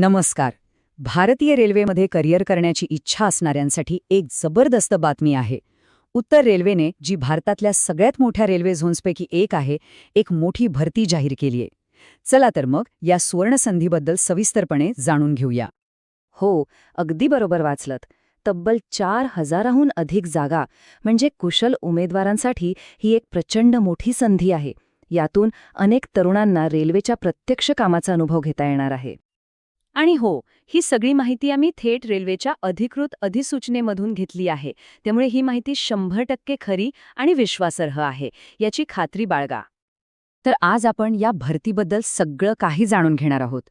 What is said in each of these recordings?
नमस्कार. भारतीय रेल्वेमध्ये करिअर करण्याची इच्छा असणाऱ्यांसाठी एक जबरदस्त बातमी आहे. उत्तर रेल्वेने जी भारतातल्या सगळ्यात मोठ्या रेल्वे झोन्सपैकी एक आहे एक मोठी भरती जाहीर केली आहे चला तर मग या सुवर्णसंधीबद्दल सविस्तरपणे जाणून घेऊया. हो अगदी बरोबर वाचलत. तब्बल चार हजाराहून अधिक जागा म्हणजे कुशल उमेदवारांसाठी ही एक प्रचंड मोठी संधी आहे. यातून अनेक तरुणांना रेल्वेच्या प्रत्यक्ष कामाचा अनुभव घेता येणार आहे. आणि हो ही सगळी माहिती आम्ही थेट रेल्वेच्या अधिकृत अधिसूचनेमधून घेतली आहे. त्यामुळे ही माहिती शंभर टक्के खरी आणि विश्वासार्ह आहे याची खात्री बाळगा. तर आज आपण या भरतीबद्दल सगळं काही जाणून घेणार आहोत.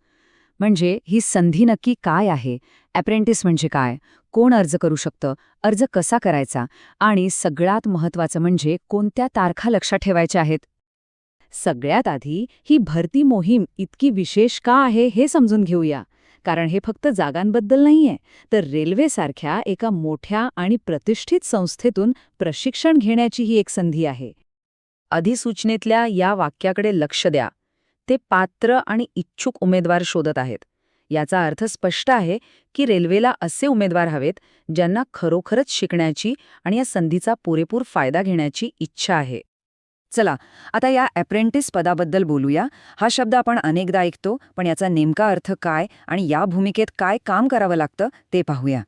म्हणजे ही संधी नक्की काय आहे? अप्रेंटिस म्हणजे काय? कोण अर्ज करू शकतं? अर्ज कसा करायचा? आणि सगळ्यात महत्त्वाचं म्हणजे कोणत्या तारखा लक्षात ठेवायच्या आहेत? सगळ्यात आधी ही भरती मोहीम इतकी विशेष का आहे हे समजून घेऊया. कारण हे फक्त जागांबद्दल नाहीये. तर रेल्वेसारख्या एका मोठ्या आणि प्रतिष्ठित संस्थेतून प्रशिक्षण घेण्याची ही एक संधी आहे. अधिसूचनेतल्या या वाक्याकडे लक्ष द्या. ते पात्र आणि इच्छुक उमेदवार शोधत आहेत. याचा अर्थ स्पष्ट आहे की रेल्वेला असे उमेदवार हवेत ज्यांना खरोखरच शिकण्याची आणि या संधीचा पुरेपूर फायदा घेण्याची इच्छा आहे. चला आता या अप्रेंटिस पदाबद्दल बोलूया. हा शब्द आपण अनेकदा ऐकतो पण याचा नेमका अर्थ काय आणि या भूमिकेत काय काम करावं लागतं ते पाहूया.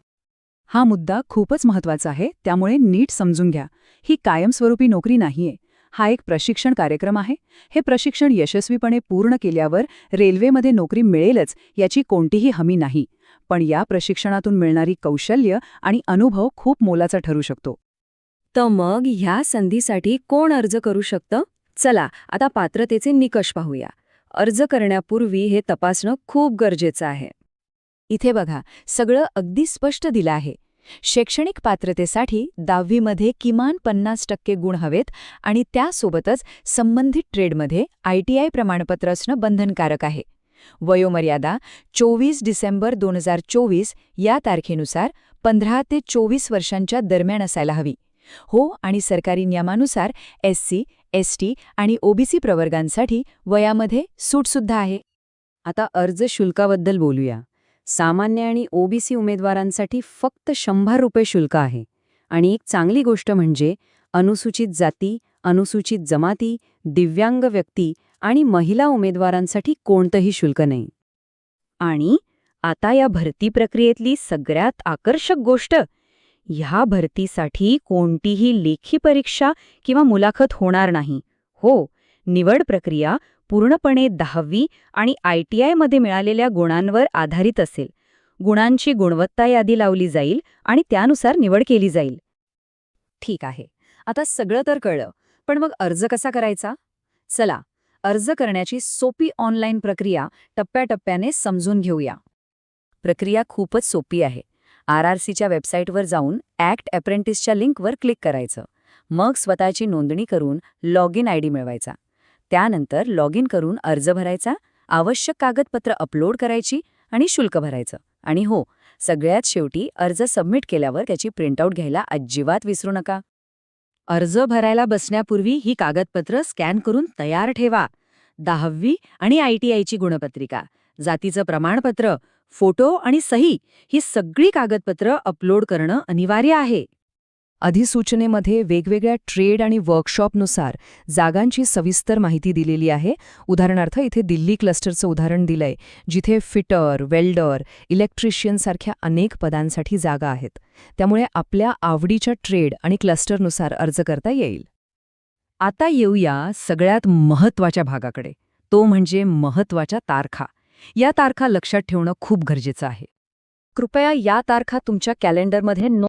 हा मुद्दा खूपच महत्त्वाचा आहे त्यामुळे नीट समजून घ्या. ही कायमस्वरूपी नोकरी नाहीये. हा एक प्रशिक्षण कार्यक्रम आहे. हे प्रशिक्षण यशस्वीपणे पूर्ण केल्यावर रेल्वेमध्ये नोकरी मिळेलच याची कोणतीही हमी नाही. पण या प्रशिक्षणातून मिळणारी कौशल्य आणि अनुभव खूप मोलाचा ठरू शकतो. तर मग ह्या संधीसाठी कोण अर्ज करू शकतं? चला आता पात्रतेचे निकष पाहूया. अर्ज करण्यापूर्वी हे तपासणं खूप गरजेचं आहे. इथे बघा सगळं अगदी स्पष्ट दिलं आहे. शैक्षणिक पात्रतेसाठी दहावीमध्ये किमान पन्नास टक्के गुण हवेत आणि त्यासोबतच संबंधित ट्रेडमध्ये आय टी आय प्रमाणपत्र असणं बंधनकारक आहे. वयोमर्यादा चोवीस डिसेंबर दोन हजार चोवीस या तारखेनुसार पंधरा ते चोवीस वर्षांच्या दरम्यान असायला हवी. हो आणि सरकारी नियमानुसार एस सी एस टी आणि ओबीसी प्रवर्गांसाठी वयामध्ये सूटसुद्धा आहे. आता अर्ज शुल्काबद्दल बोलूया. सामान्य आणि ओबीसी उमेदवारांसाठी फक्त शंभर रुपये शुल्क आहे. आणि एक चांगली गोष्ट म्हणजे अनुसूचित जाती अनुसूचित जमाती दिव्यांग व्यक्ती आणि महिला उमेदवारांसाठी कोणतंही शुल्क नाही. आणि आता या भरती प्रक्रियेतली सगळ्यात आकर्षक गोष्ट ह्या भरतीसाठी कोणतीही लेखी परीक्षा किंवा मुलाखत होणार नाही. हो निवड प्रक्रिया पूर्णपणे दहावी आणि आय टी आयमध्ये मिळालेल्या गुणांवर आधारित असेल. गुणांची गुणवत्ता यादी लावली जाईल आणि त्यानुसार निवड केली जाईल. ठीक आहे. आता सगळं तर कळलं. पण मग अर्ज कसा करायचा? चला अर्ज करण्याची सोपी ऑनलाईन प्रक्रिया टप्प्याटप्प्याने समजून घेऊया. प्रक्रिया खूपच सोपी आहे. आर आर सीच्या वेबसाईटवर जाऊन ॲक्ट अप्रेंटिसच्या लिंकवर क्लिक करायचं. मग स्वतःची नोंदणी करून लॉग इन आय डी मिळवायचा. त्यानंतर लॉग इन करून अर्ज भरायचा आवश्यक कागदपत्र अपलोड करायची आणि शुल्क भरायचं. आणि हो सगळ्यात शेवटी अर्ज सबमिट केल्यावर त्याची प्रिंटआउट घ्यायला अजिबात विसरू नका. अर्ज भरायला बसण्यापूर्वी ही कागदपत्र स्कॅन करून तयार ठेवा. दहावी आणि आय टी आयची गुणपत्रिका जातीचं प्रमाणपत्र फोटो आणि सही ही सगळी कागदपत्र अपलोड करणं अनिवार्य आहे. अधिसूचनेमध्ये वेगवेगळ्या ट्रेड आणि वर्कशॉपनुसार जागांची सविस्तर माहिती दिलेली आहे. उदाहरणार्थ इथे दिल्ली क्लस्टरचं उदाहरण दिलंय जिथे फिटर वेल्डर इलेक्ट्रिशियन सारख्या अनेक पदांसाठी जागा आहेत. त्यामुळे आपल्या आवडीच्या ट्रेड आणि क्लस्टरनुसार अर्ज करता येईल. आता येऊया सगळ्यात महत्त्वाच्या भागाकडे. तो म्हणजे महत्त्वाच्या तारखा. या तारखा लक्षात ठेवणं खूप गरजेचं आहे. कृपया या तारखा तुमच्या कॅलेंडरमध्ये नो